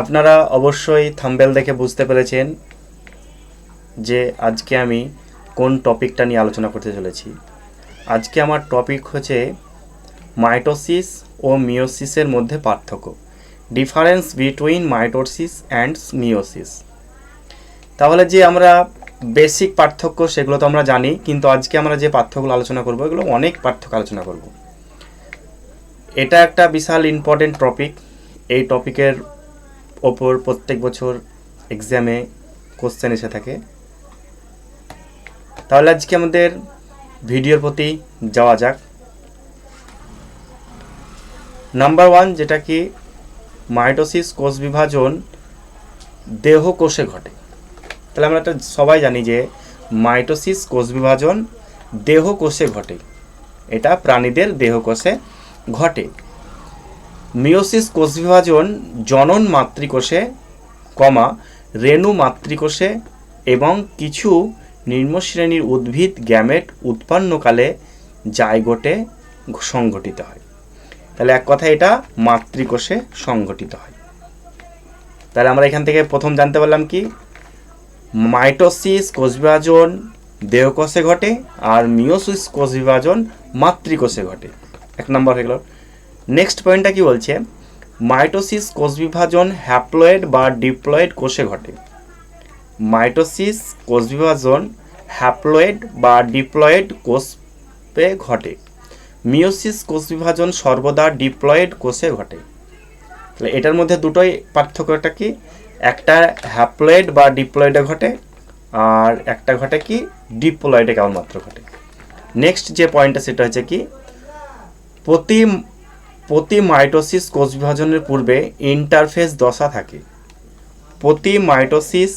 আপনারা অবশ্যই থাম্বেল দেখে বুঝতে পেরেছেন যে আজকে আমি কোন টপিকটা নিয়ে আলোচনা করতে চলেছি। আজকে আমার টপিক হচ্ছে মাইটোসিস ও মিওসিসের মধ্যে পার্থক্য। Difference between mitosis and meiosis তাহলে যে আমরা বেসিক পার্থক্য সেগুলো তো আমরা জানি, কিন্তু আজকে আমরা যে পার্থক্যগুলো আলোচনা করব, এগুলো অনেক পার্থক্য আলোচনা করব। এটা একটা বিশাল ইম্পর্টেন্ট টপিক এই টপিকের ওপর প্রত্যেক বছর এক্সামে কোশ্চেন এসে থাকে। তাহলে আজকে আমাদের ভিডিওর প্রতি যাওয়া যাক। নাম্বার ওয়ান যেটা কি মাইটোসিস কোষ বিভাজন দেহ কোষে ঘটে। তাহলে আমরা একটা সবাই জানি যে মাইটোসিস কোষ বিভাজন দেহ কোষে ঘটে। এটা প্রাণীদের দেহ কোষে ঘটে। মিওসিস কোষ বিভাজন জনন মাতৃকোষে, কমা, রেণু মাতৃকোষে এবং কিছু নিম্নশ্রেণীর উদ্ভিদ গ্যামেট উৎপন্নকালে জায়গোটে সংঘটিত হয়। তাহলে এক কথা এটা মাতৃকোষে সংঘটিত হয়। তাহলে আমরা এখান থেকে প্রথম জানতে পারলাম কি? মাইটোসিস কোষ বিভাজন দেহকোষে ঘটে আর মিওসিস কোষ বিভাজন মাতৃকোষে ঘটে। এক নম্বর হয়ে গেল। নেক্সট পয়েন্টটা কি বলছে? মাইটোসিস কোষ বিভাজন হ্যাপ্লয়েড বা ডিপ্লয়েড কোষে ঘটে। মাইটোসিস কোষ বিভাজন হ্যাপ্লয়েড বা ডিপ্লয়েড কোষে ঘটে। মিওসিস কোষ বিভাজন সর্বদা ডিপ্লয়েড কোষে ঘটে। তাহলে এটার মধ্যে দুটোই পার্থক্যটা কি? একটা হ্যাপ্লয়েড বা ডিপ্লয়েডে ঘটে, আর একটা ঘটে কি? ডিপ্লয়েডে কেবলমাত্র ঘটে। নেক্সট যে পয়েন্টটা সেটা হচ্ছে কি? প্রতি প্রতি মাইটোসিস কোষ বিভাজনের পূর্বে ইন্টারফেস দশা থাকে। প্রতি মাইটোসিস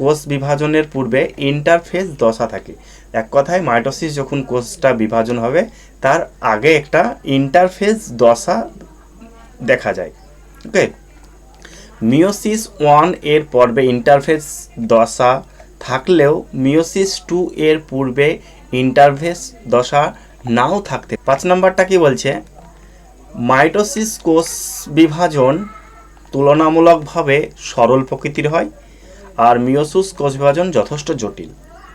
কোষ বিভাজনের পূর্বে ইন্টারফেস দশা থাকে। এক কথায় মাইটোসিস যখন কোষটা বিভাজন হবে, তার আগে একটা ইন্টারফেস দশা দেখা যায়। ওকে মিওসিস ওয়ানের পর্বে ইন্টারফেস দশা থাকলেও মিওসিস টু এর পূর্বে ইন্টারফেস দশা নাও থাকতে পাঁচ নম্বরটা কি বলছে? মাইটোসিস কোষ বিভাজন তুলনামূলকভাবে সরল প্রকৃতির হয়, আর মিওসিস কোষ বিভাজন যথেষ্ট জটিল।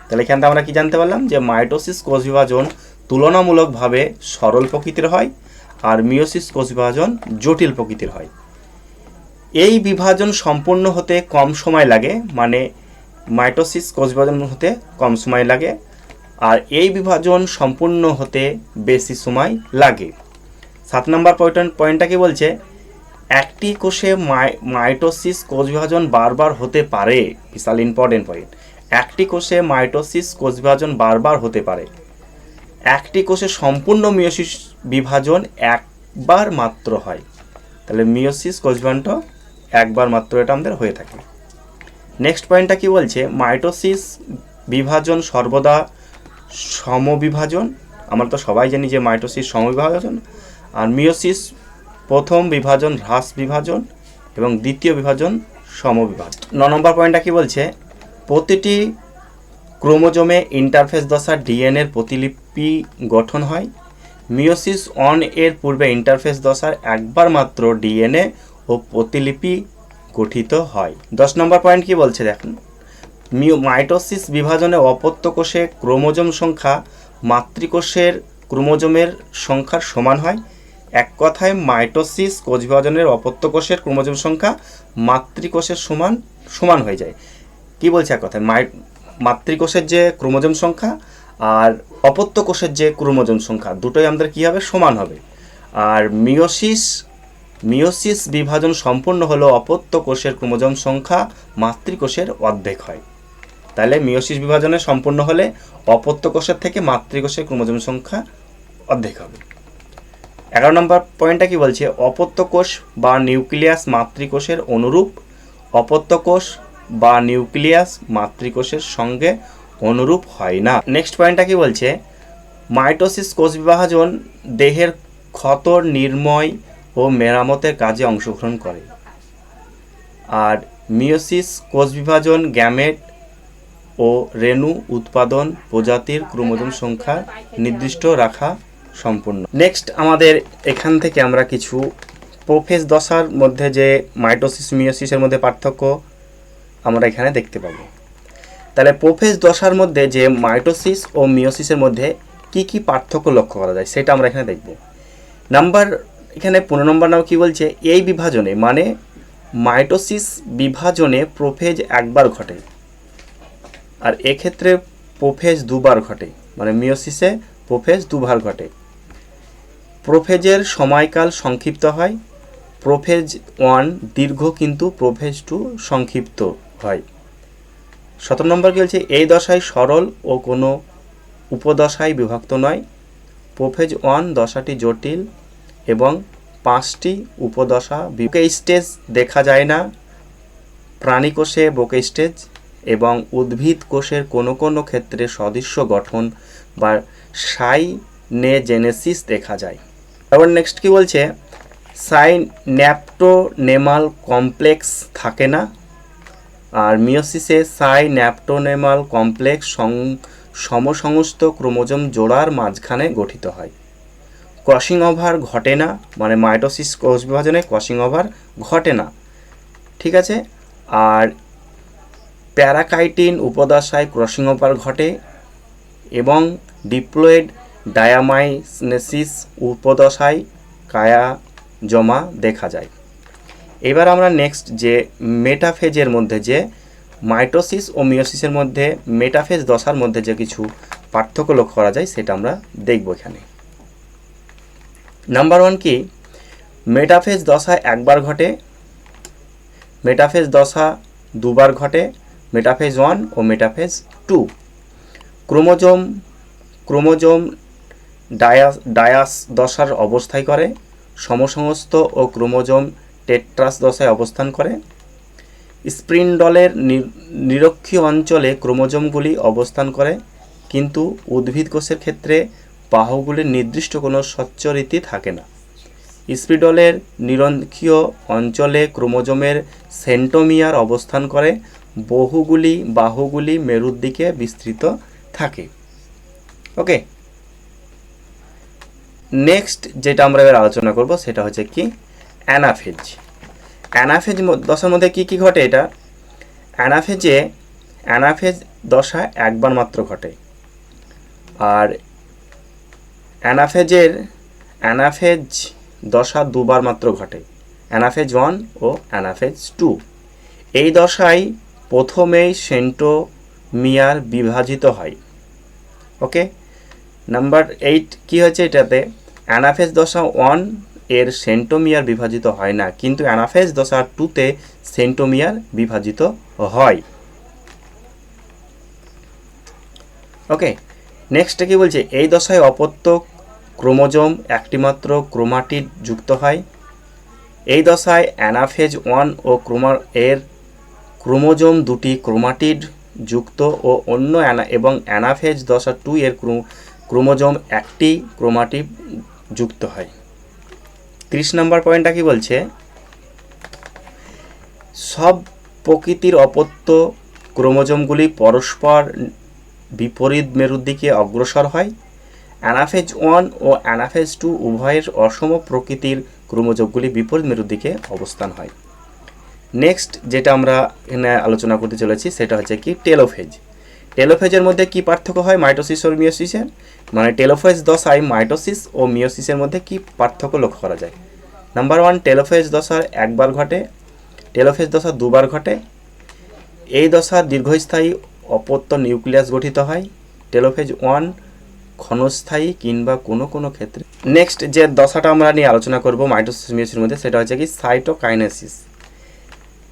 তাহলে এখান থেকে আমরা কি জানতে পারলাম? যে মাইটোসিস কোষ বিভাজন তুলনামূলকভাবে সরল প্রকৃতির হয়, আর মিওসিস কোষ বিভাজন জটিল প্রকৃতির হয়। এই বিভাজন সম্পূর্ণ হতে কম সময় লাগে মানে মাইটোসিস কোষ বিভাজন হতে কম সময় লাগে, আর এই বিভাজন সম্পূর্ণ হতে বেশি সময় লাগে। সাত নম্বর পয়েন্ট পয়েন্টটা কি বলছে? একটি কোষে মাই, মাইটোসিস কোষ বিভাজন বারবার হতে পারে, বিশাল ইম্পর্টেন্ট পয়েন্ট একটি কোষে মাইটোসিস কোষ বিভাজন বারবার হতে পারে। একটি কোষে সম্পূর্ণ মিওসিস বিভাজন একবার মাত্র হয়। তাহলে মিওসিস কোষ বিভাজনটা একবার মাত্র এটা আমাদের হয়ে থাকে। নেক্সট পয়েন্টটা কি বলছে? মাইটোসিস বিভাজন সর্বদা সমবিভাজন। আমরা তো সবাই জানি যে মাইটোসিস সমবিভাজন। আর মিওসিস প্রথম বিভাজন হ্রাস বিভাজন এবং দ্বিতীয় বিভাজন সমবিভাজন। ন নম্বর পয়েন্টটা কি বলছে? প্রতিটি ক্রোমোজোমে ইন্টারফেস দশা ডিএনএর প্রতিলিপি গঠন হয়। মিওসিস অন এর পূর্বে ইন্টারফেস দশার একবার মাত্র ডিএনএ ও প্রতিলিপি গঠিত হয়। দশ নম্বর পয়েন্ট কি বলছে দেখুন? মাইটোসিস বিভাজনে অপত্য কোষে ক্রোমোজোম সংখ্যা মাতৃকোষের ক্রোমোজোমের সংখ্যার সমান হয়। এক কথায় মাইটোসিস কোষ বিভাজনের অপত্য কোষের ক্রোমোজোম সংখ্যা মাতৃকোষের সমান সমান হয়ে যায়। কি বলছে এক কথায়? মাই মাতৃকোষের যে ক্রোমোজোম সংখ্যা আর অপত্য কোষের যে ক্রোমোজোম সংখ্যা, দুটোই আমাদের কী হবে? সমান হবে। আর মিওসিস মিওসিস বিভাজন সম্পূর্ণ হলো অপত্য কোষের ক্রোমোজোম সংখ্যা মাতৃকোষের অর্ধেক হয়। তাহলে মিওসিস বিভাজনে সম্পূর্ণ হলে অপত্য কোষের থেকে মাতৃকোষের ক্রোমোজোম সংখ্যা অর্ধেক হবে। এগারো নম্বর পয়েন্টটা কি বলছে? অপত্য কোষ বা নিউক্লিয়াস মাতৃকোষের অনুরূপ, অপত্য কোষ বা নিউক্লিয়াস মাতৃকোষের সঙ্গে অনুরূপ হয় না। নেক্সট পয়েন্টটা কি বলছে? মাইটোসিস কোষ বিভাজন দেহের ক্ষত নির্ময় ও মেরামতের কাজে অংশগ্রহণ করে। আর মিওসিস কোষ বিভাজন গ্যামেট ও রেণু উৎপাদন প্রজাতির ক্রোমোজোম সংখ্যা নির্দিষ্ট রাখা সম্পূর্ণ। নেক্সট আমাদের এখান থেকে আমরা কিছু প্রোফেজ দশার মধ্যে যে মাইটোসিস মিওসিসের মধ্যে পার্থক্য আমরা এখানে দেখতে পাবো। তাহলে প্রোফেজ দশার মধ্যে যে মাইটোসিস ও মিওসিসের মধ্যে কি কি পার্থক্য লক্ষ্য করা যায় সেটা আমরা এখানে দেখব। নাম্বার এখানে পনেরো নম্বর নাম কি বলছে? এই বিভাজনে মানে মাইটোসিস বিভাজনে প্রোফেজ একবার ঘটে আর এক্ষেত্রে প্রোফেজ দুবার ঘটে মানে মিওসিসে প্রোফেজ দুবার ঘটে। প্রোফেজের সময়কাল সংক্ষিপ্ত হয়। প্রোফেজ ওয়ান দীর্ঘ কিন্তু প্রোফেজ টু সংক্ষিপ্ত হয়। সতেরো নম্বর কি বলছে এই দশায় সরল ও কোনো উপদশায় বিভক্ত নয়। প্রোফেজ ওয়ান দশাটি জটিল এবং পাঁচটি উপদশা বুকে স্টেজ দেখা যায় না। প্রাণী কোষে বুকে স্টেজ এবং উদ্ভিদ কোষের কোনো কোনো ক্ষেত্রে সদৃশ্য গঠন বা সাইনেজেনেসিস দেখা যায়। এবার নেক্সট কি বলছে? সাইন্যাপটোনেমাল কমপ্লেক্স থাকে না? আর মিওসিসে সাইন্যাপটোনেমাল কমপ্লেক্স সং সমসমস্ত ক্রোমোজোম জোড়ার মাঝখানে গঠিত হয়। ক্রসিং ওভার ঘটে না মানে মাইটোসিস কোষ বিভাজনে ক্রসিং ওভার ঘটে না। ঠিক আছে? আর প্যারাকাইটিন উপদশায় ক্রসিং ওভার ঘটে এবং ডিপ্লয়েড ডায়ামাইনেসিস উপদশায় কায়া জমা দেখা যায়। এবার আমরা নেক্সট যে মেটাফেজের মধ্যে যে মাইটোসিস ও মিওসিসের মধ্যে মেটাফেজ দশার মধ্যে যে কিছু পার্থক্য লক্ষ্য করা যায়, সেটা আমরা দেখব এখানে। নাম্বার ওয়ান কি? মেটাফেজ দশা একবার ঘটে, মেটাফেজ দশা দুবার ঘটে, মেটাফেজ ওয়ান ও metaphase two chromosome chromosome Dias Dias দশার অবস্থায় করে, সমসমস্ত ও ক্রোমোজোম টেট্রাস দশায় অবস্থান করে। স্প্রিন্ডলের নিরক্ষীয় অঞ্চলে ক্রোমোজোমগুলি অবস্থান করে, কিন্তু উদ্ভিদ কোষের ক্ষেত্রে বাহুগুলির নির্দিষ্ট কোনো সচ্চরীতি থাকে না। স্পিডলের নিরক্ষীয় অঞ্চলে ক্রোমোজোমের সেন্টোমিয়ার অবস্থান করে, বহুগুলি বাহুগুলি মেরুর দিকে বিস্তৃত থাকে। ওকে নেক্সট যেটা আমরা এবার আলোচনা করব সেটা হচ্ছে কি? অ্যানাফেজ। অ্যানাফেজ দশার মধ্যে কি কি ঘটে এটা? অ্যানাফেজে অ্যানাফেজ দশা একবার মাত্র ঘটে। আর অ্যানাফেজের অ্যানাফেজ দশা দুবার মাত্র ঘটে। অ্যানাফেজ ওয়ান ও অ্যানাফেজ টু। এই দশায় প্রথমেই সেন্টোমিয়ার বিভাজিত হয়। ওকে? নাম্বার এইট, কী হয়েছে এটাতে? অ্যানাফেজ দশা ওয়ানের সেন্টোমিয়ার বিভাজিত হয় না, কিন্তু অ্যানাফেজ দশা টুতে সেন্টোমিয়ার বিভাজিত হয়। ওকে নেক্সট কি বলছে? এই দশায় অপত্য ক্রোমোজোম একটিমাত্র ক্রোমাটিড যুক্ত হয়। এই দশায় অ্যানাফেজ ওয়ান ও ক্রোমা, এর ক্রোমোজোম দুটি ক্রোমাটিড যুক্ত ও অন্য অ্যানা, এবং অ্যানাফেজ দশা টু এর ক্রোমোজোম একটি ক্রোমাটিভ যুক্ত হয়। তিরিশ নম্বর পয়েন্টটা কি বলছে? সব প্রকৃতির অপত্য ক্রোমোজোমগুলি পরস্পর বিপরীত মেরুর দিকে অগ্রসর হয়। অ্যানাফেজ ওয়ান ও অ্যানাফেজ টু উভয়ের অসম প্রকৃতির ক্রোমোজোমগুলি বিপরীত মেরুর দিকে অবস্থান হয়। নেক্সট যেটা আমরা এখানে আলোচনা করতে চলেছি, সেটা হচ্ছে কি? টেলোফেজ। টেলোফেজের মধ্যে কি পার্থক্য হয়? মাইটোসিস ও মিওসিসের মানে টেলোফেজ দশায় মাইটোসিস ও মিওসিসের মধ্যে কি পার্থক্য লক্ষ্য করা যায়? নাম্বার ওয়ান টেলোফেজ দশার একবার ঘটে, টেলোফেজ দশা দুবার ঘটে। এই দশা দীর্ঘস্থায়ী অপত্য নিউক্লিয়াস গঠিত হয়। টেলোফেজ ওয়ান, ক্ষণস্থায়ী কিংবা কোনো কোনো ক্ষেত্রে। নেক্সট যে দশাটা আমরা নিয়ে আলোচনা করব মাইটোসিস মিওসিসের মধ্যে, সেটা হচ্ছে কি সাইটোকাইনেসিস।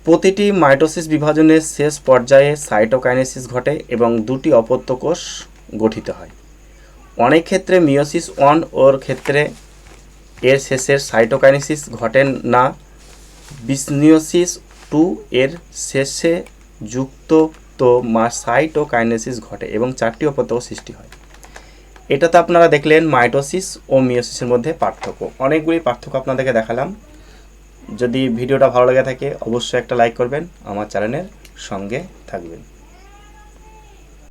প্রতিটি মাইটোসিস বিভাজনের শেষ পর্যায়ে সাইটোকাইনেসিস ঘটে এবং দুটি অপত্য কোষ গঠিত হয়। অনেক ক্ষেত্রে মিওসিস ওয়ান ওর ক্ষেত্রে এর শেষের সাইটোকাইনেসিস ঘটে না। বিসনিওসিস টু এর শেষে যুক্ত তো মা সাইটোকাইনেসিস ঘটে এবং চারটি অপত্য সৃষ্টি হয়। এটা তো আপনারা দেখলেন মাইটোসিস ও মিওসিসের মধ্যে পার্থক্য। অনেকগুলি পার্থক্য আপনাদেরকে দেখালাম। যদি ভিডিওটা ভালো লেগে থাকে অবশ্যই একটা লাইক করবেন আমার চ্যানেলের সঙ্গে থাকবেন।